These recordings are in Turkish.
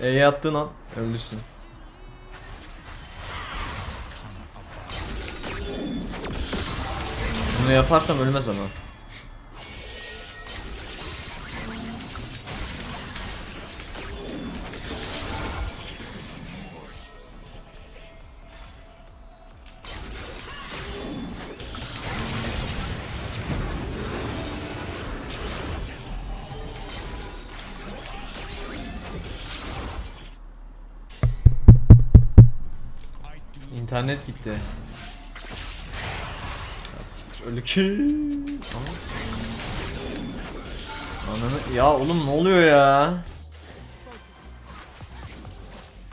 E'ye attığın an öldürsün. Bunu yaparsam ölmez ama. İnternet gitti. Siktir, ki. Ananı ya oğlum ne oluyor ya?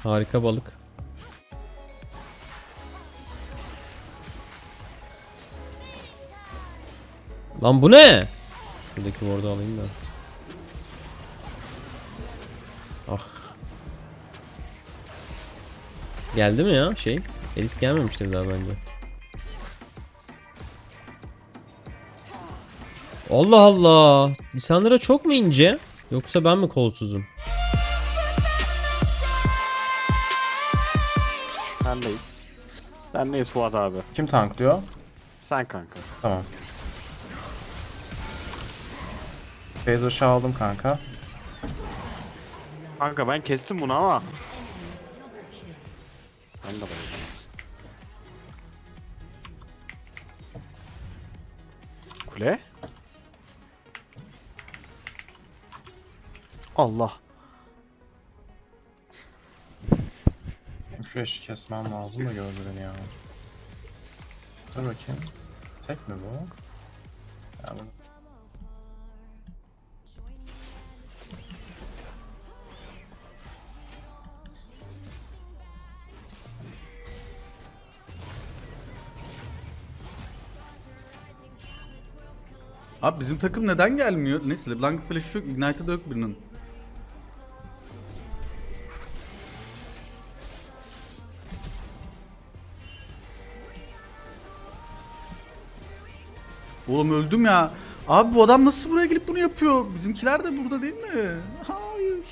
Harika balık. Lan bu ne? Şuradaki ward'u alayım da. Ah. Geldi mi ya şey? Elis gelmemiştir daha bence. Allah Allah. Lisandra çok mu ince? Yoksa ben mi kolsuzum? Sendeyiz. Sendeyiz Fuat abi. Kim tanklıyor? Sen kanka. Tamam. Phase aşağı aldım kanka. Kanka ben kestim bunu ama. Ben de bayılırız. Kule? Allah. Şu eşi kesmem lazım da beni ya. Dur bakayım. Tek mi bu? Ya bu- Abi bizim takım neden gelmiyor? Neyse LeBlanc Flash yok, Ignite'da yok birinin. Oğlum öldüm ya. Abi bu adam nasıl buraya gelip bunu yapıyor? Bizimkiler de burada değil mi? Hayır.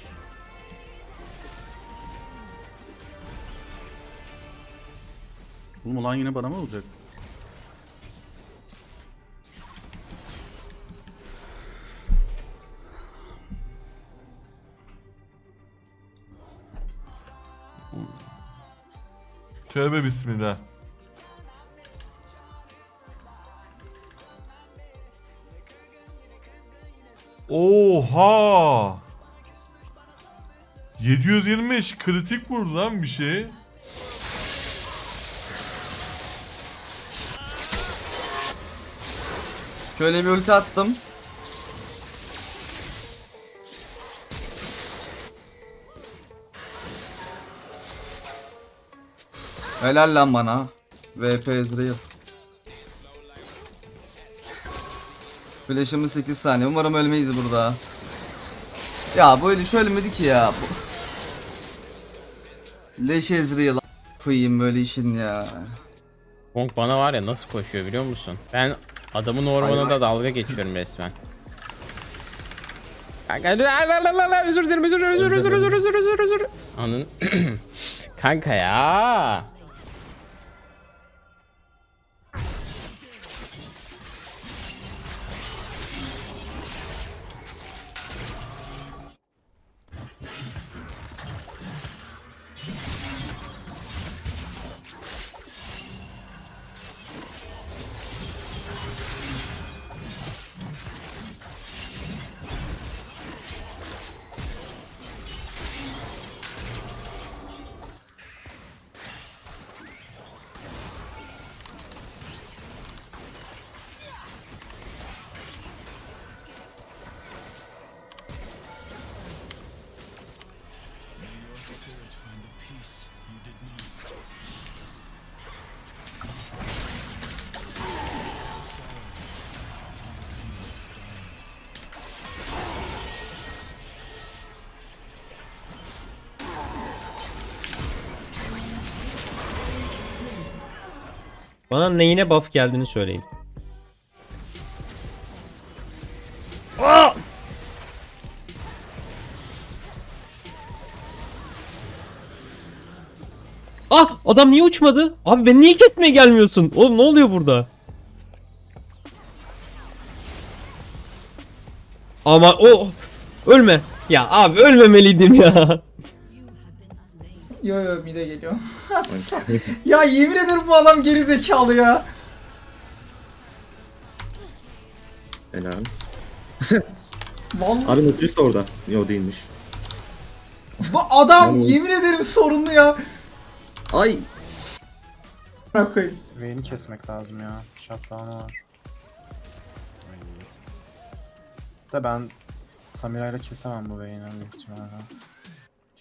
Oğlum olan yine bana mı olacak? Tövbe bismillah. Oha! 725 kritik vurdu lan bir şey. Şöyle bir ulti attım. Helal lan bana. VP Ezreal. Flash'ımız 8 saniye. Umarım ölmeyiz burada. Ya böyle şöyle ölmedi ki ya. Bu... Leş Ezreal. Fıyım böyle işin ya. Kong bana var ya nasıl koşuyor biliyor musun? Ben adamın ormanına da dalga geçiyorum resmen. Özür dilerim özür özür özür özür özür özür özür. Anın Kanka ya. Bana neyine buff geldiğini söyleyin. Ah adam niye uçmadı? Abi beni niye kesmeye gelmiyorsun? Oğlum ne oluyor burada? Ama o ölme. Ya abi ölmemeliydim ya. Yo yo mide geliyor. ya yemin ederim bu adam geri zekalı ya. Helal. Vallahi Abi Nautilus da orada. Yo değilmiş. bu adam yemin ederim sorunlu ya. Ay. Bırak koyayım. Vayne'i kesmek lazım ya. Shutdown'u var. De ben Samira'yla kesemem bu Vayne'i büyük ihtimalle.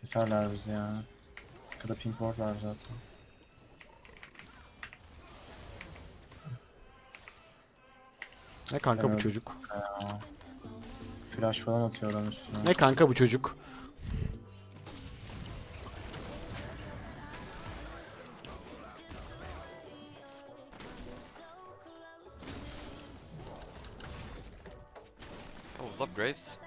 Keserler bizi yani. Ya da pink ward var zaten. Ne kanka bu Evet. çocuk? Flash falan atıyor adam üstüne. Ne kanka bu çocuk? Oh, what's up, Graves?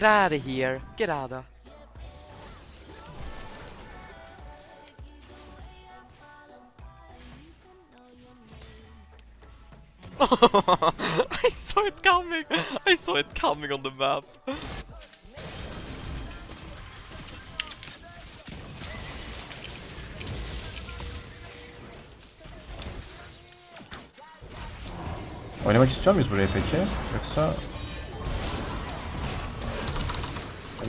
Get out of here! Get out of. I saw it coming! I saw it coming on the map! Oynamak istiyor muyuz buraya peki? Yoksa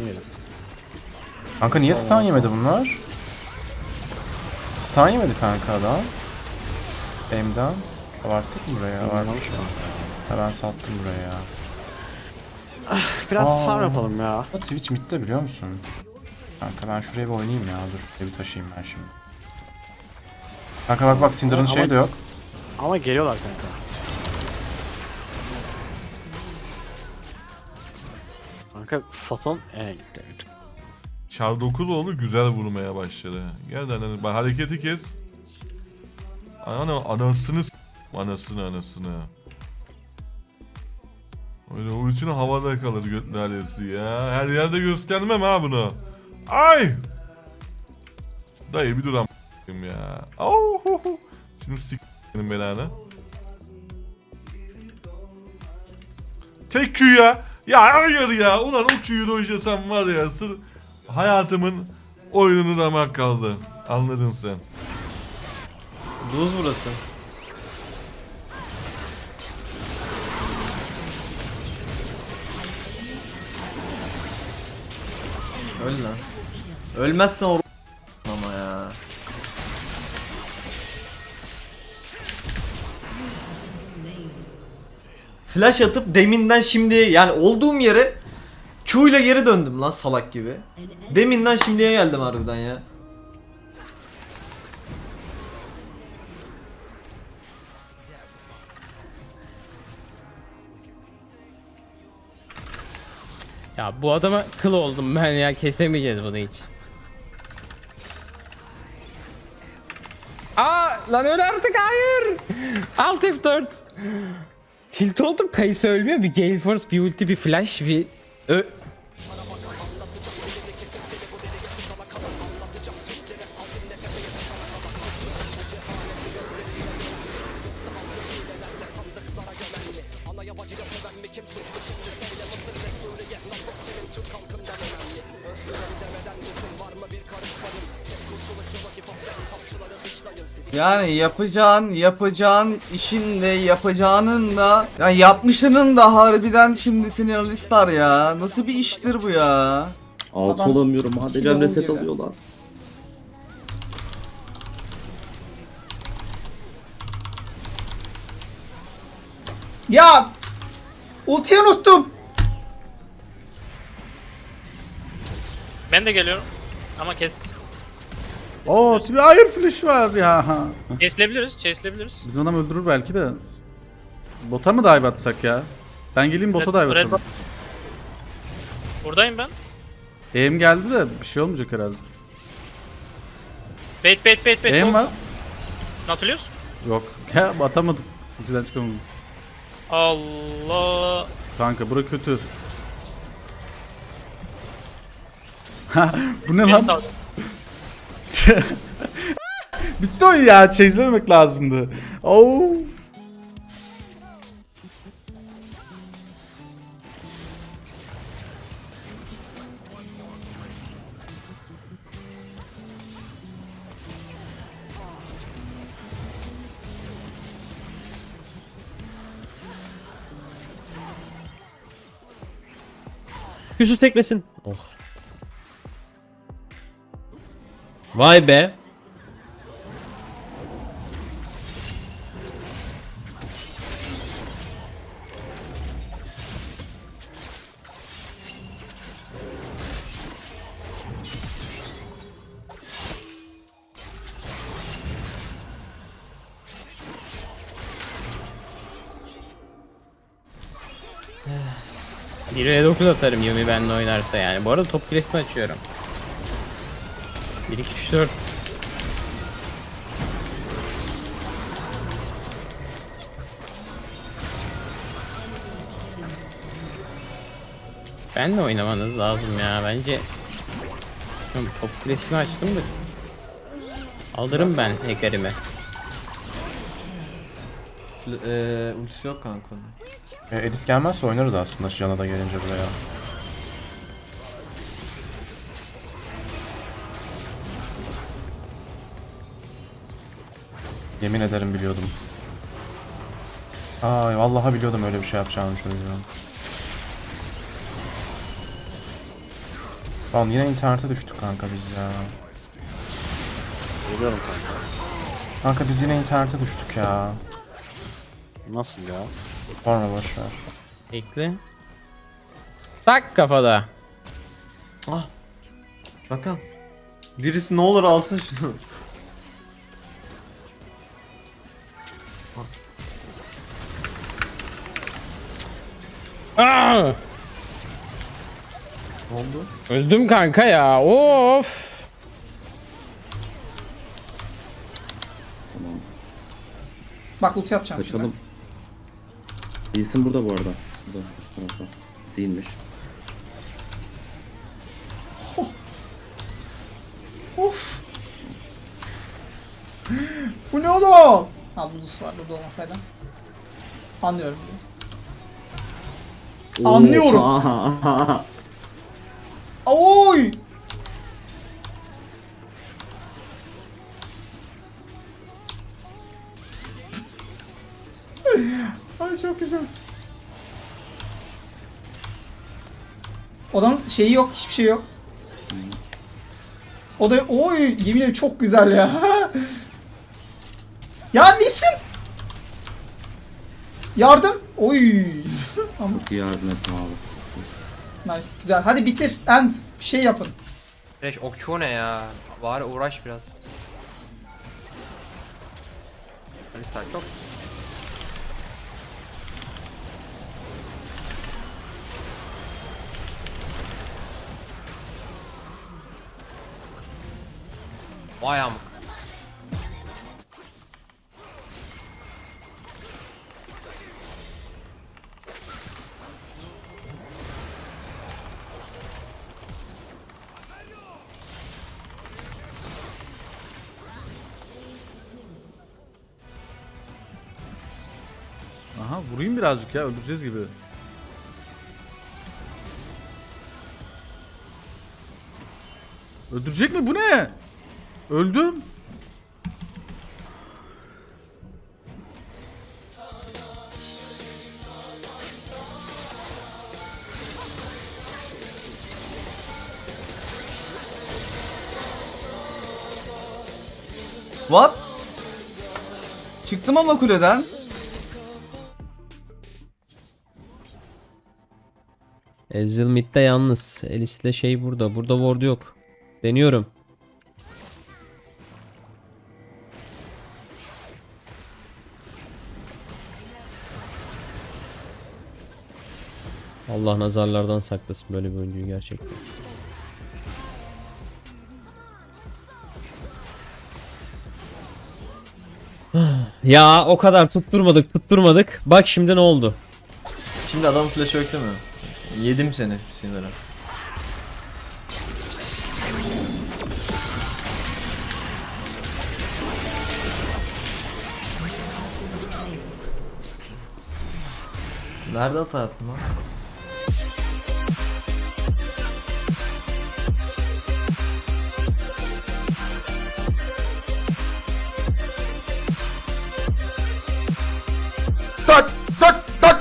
Deneyelim. Kanka niye stun yemedi bunlar? Stun yemedi kanka adam. Aim'den. Abarttık mı buraya? Abarttık. Mı? Ha ben sattım buraya ya. Biraz Aa. farm yapalım ya. Twitch midde biliyor musun? Kanka ben şuraya bir oynayayım ya. Dur şuraya bir taşıyayım ben şimdi. Kanka bak bak Ama- şeyi de yok. Ama geliyorlar kanka. Kanka Faton e gitti. Char 9 oldu güzel vurmaya başladı. De hani bak hareketi kes. Ana anasını s- anasını anasını. Öyle ultinin havada kalır göt neredeyse ya. Her yerde göstermem ha bunu. Ay! Dayı bir dur am- ya. Au! Şimdi benim belanı. Tek Q ya. Ya hayır ya. Ulan o Q'yu da oynasam var ya. Sır hayatımın oyununu ramak kaldı. Anladın sen. Lose burası. Öl lan. Ölmezsen o Flash atıp deminden şimdi yani olduğum yere Q geri döndüm lan salak gibi. Deminden şimdiye geldim harbiden ya. Ya bu adama kıl oldum ben ya kesemeyeceğiz bunu hiç. Aa lan öl artık hayır. Alt F4. Tilt oldum kayısı ölmüyor. Bir Gale Force bir ulti bir flash bir Ö Yani yapacağın, yapacağın işin de yapacağının da yani yapmışının da harbiden şimdi seni alistar ya. Nasıl bir iştir bu ya? Altı Adam olamıyorum. Hadecem kilo reset gibi. alıyorlar. Ya ultiyi unuttum. Ben de geliyorum. Ama kes. Oo bir hayır flash var ya. Kesleyebiliriz, kesleyebiliriz. Bizim adam öldürür belki de. Bota mı dive atsak ya? Ben geleyim bota dive atalım. Buradayım ben. Aim geldi de bir şey olmayacak herhalde. Bait bait bait bait. Hop. var. Nautilus. Yok. Ya atamadım. Sisinden çıkamadım. Allah. Kanka bura kötü. Bu ne lan? Bitti oyun ya. Çeyizlememek lazımdı. Oh. Yüzü teklesin. Oh. Vay be. Bire 9 atarım Yumi benimle oynarsa yani. Bu arada top kulesini açıyorum. 1 2 3 4 Benle oynamanız lazım ya bence. Top kulesini açtım da. Alırım ben hackerimi. Eee ultisi yok kanka onun. E, Elis gelmezse oynarız aslında Şiyan'a da gelince buraya. Yemin ederim biliyordum. Ay vallahi biliyordum öyle bir şey yapacağını çocuğun. Lan yine internete düştük kanka biz ya. Geliyorum kanka. Kanka biz yine internete düştük ya. Nasıl ya? Sonra boş ver. Bekle. Tak kafada. Bakın. Birisi ne olur alsın şunu. Aa! Ne oldu? Öldüm kanka ya. Of. Bak ulti atacağım şimdi. Kaçalım. Değilsin burada bu arada. Şurada. Değilmiş. Of. Bu ne oğlum? Ha Lulus var burada olmasaydı. Anlıyorum. Anlıyorum. Oy! Ay çok güzel. Odanın şeyi yok, hiçbir şey yok. O da oy yemin ederim çok güzel ya. ya nesin? Yardım. Oy. Ama Çok iyi yardım ettim abi. nice. Güzel. Hadi bitir. End. Bir şey yapın. Fresh okçu ne ya? Bari uğraş biraz. Alistar çok. Vay amk. Aha vurayım birazcık ya öldüreceğiz gibi. Öldürecek mi bu ne? Öldüm. What? Çıktım ama kuleden. Ezreal midde yalnız. Elis'le şey burada. Burada ward yok. Deniyorum. Allah nazarlardan saklasın böyle bir oyuncuyu gerçekten. Ya o kadar tutturmadık tutturmadık. Bak şimdi ne oldu? Şimdi adam flash'ı mi? Yedim seni sinirlen. Nerede hata yaptın lan?